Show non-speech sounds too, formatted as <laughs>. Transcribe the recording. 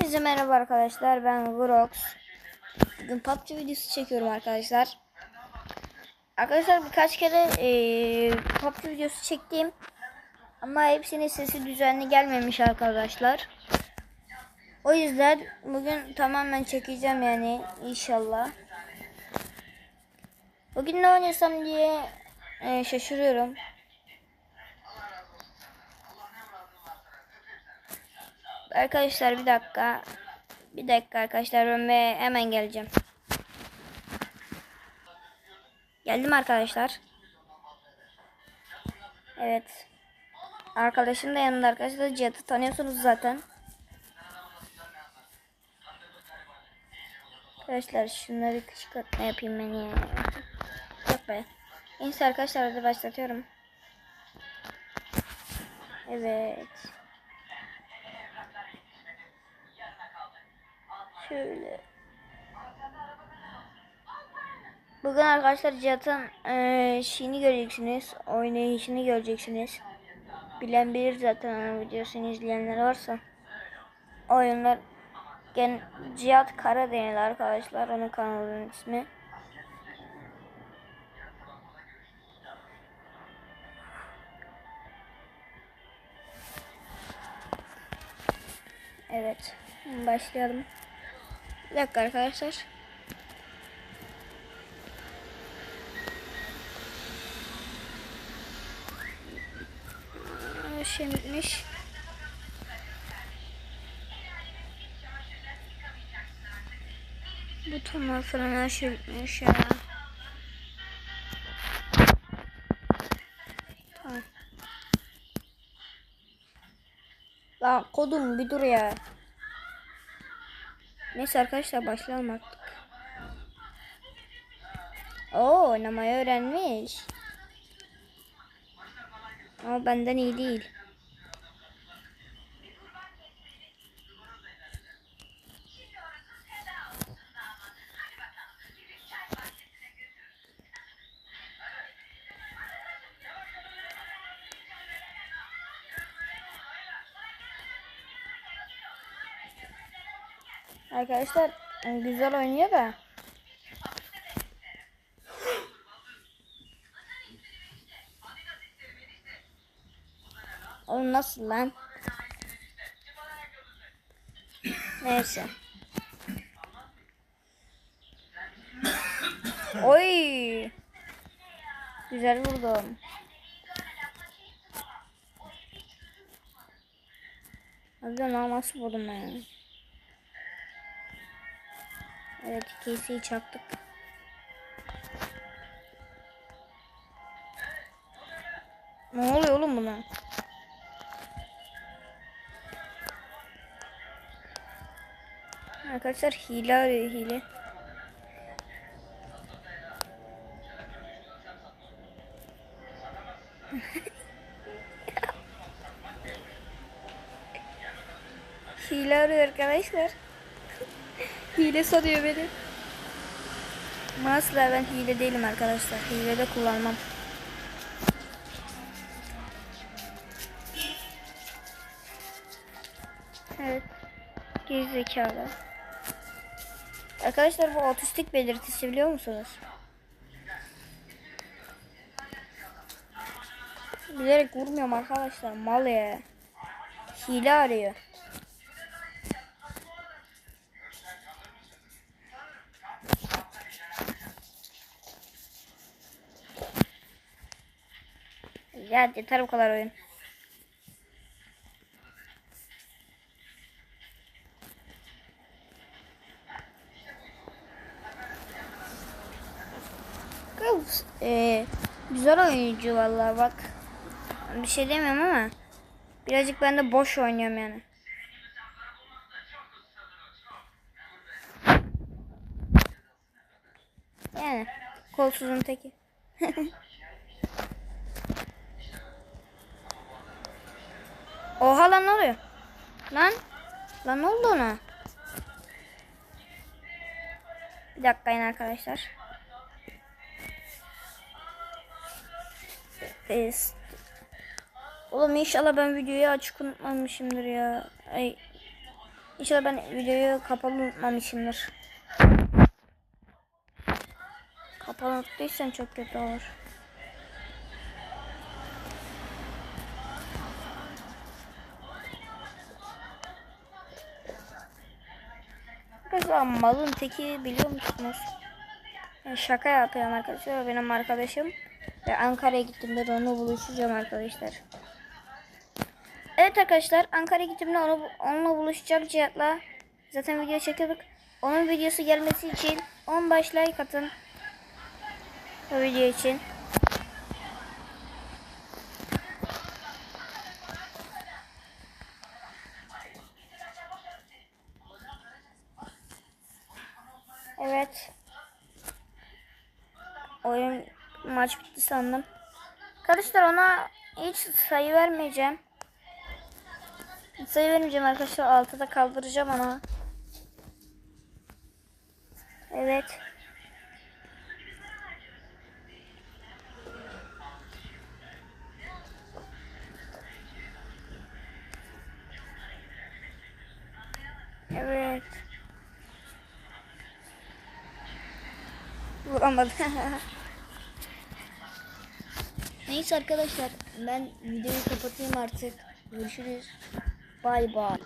Herkese merhaba arkadaşlar ben Grox. Bugün PUBG videosu çekiyorum arkadaşlar. Arkadaşlar birkaç kere eee PUBG videosu çektim. Ama hepsinin sesi düzenli gelmemiş arkadaşlar. O yüzden bugün tamamen çekeceğim yani inşallah. Bugün ne oynasam diye eee, şaşırıyorum. Arkadaşlar bir dakika. Bir dakika arkadaşlar ben hemen geleceğim. Geldim arkadaşlar. Evet. Arkadaşım da yanında arkadaşlar. Cihat'ı tanıyorsunuz zaten. Arkadaşlar şunları kışkırtma yapayım ben ya. Yok be. Neyse arkadaşlar hadi başlatıyorum. Evet. Şöyle. Bugün arkadaşlar Cihat'ın eee şeyini göreceksiniz. Oynayışını göreceksiniz. Bilen bilir zaten onun videosunu izleyenler varsa. Oyunlar gen Cihat Karadeniz arkadaşlar onun kanalının ismi. Evet. Başlayalım. Bir dakika arkadaşlar. Bitmiş. Butonlar falan her şey bitmiş ya. Tamam. Lan kodum bir dur ya. Neyse arkadaşlar başlayalım artık. Oo oynamayı öğrenmiş. Ama benden iyi değil. Arkadaşlar güzel oynuyor da. Oğlum nasıl lan? Neyse. Oy. Güzel vurdum. Harbiden nasıl vurdum ben? Evet KC'yi çaktık. Ne oluyor oğlum buna? Arkadaşlar hile arıyor hile. <laughs> hile arıyor arkadaşlar. Hile sanıyor beni. Ama Asla ben hile değilim arkadaşlar. Hile de kullanmam. Evet. Gerizekalı. Arkadaşlar bu otistik belirtisi biliyor musunuz? Bilerek vurmuyorum arkadaşlar. Mal ya. Hile arıyor. Ya yeter bu kadar oyun. Eee, güzel oyuncu vallahi bak. Bir şey demiyorum ama birazcık ben de boş oynuyorum yani. Yani kolsuzun teki. <laughs> Oha lan ne oluyor? Lan? Lan ne oldu ona? Bir dakika yine arkadaşlar. Best. Oğlum inşallah ben videoyu açık unutmamışımdır ya. Ay İnşallah ben videoyu kapalı unutmamışımdır. Kapalı unuttuysam çok kötü olur. Arkadaşlar malın teki biliyor musunuz? Şaka yapıyorum arkadaşlar. Benim arkadaşım. Ve Ankara'ya gittiğimde de onunla buluşacağım arkadaşlar. Evet arkadaşlar Ankara'ya gittiğimde onu, onunla buluşacağım Cihat'la. Zaten video çekiyorduk. Onun videosu gelmesi için 10 baş like atın. Bu video için. Evet. Oyun maç bitti sandım. Arkadaşlar ona hiç sayı vermeyeceğim. Sayı vermeyeceğim arkadaşlar. Altıda kaldıracağım ona. Evet. Evet. Vuramadım. <laughs> Neyse arkadaşlar ben videoyu kapatayım artık. Görüşürüz. Bay bay.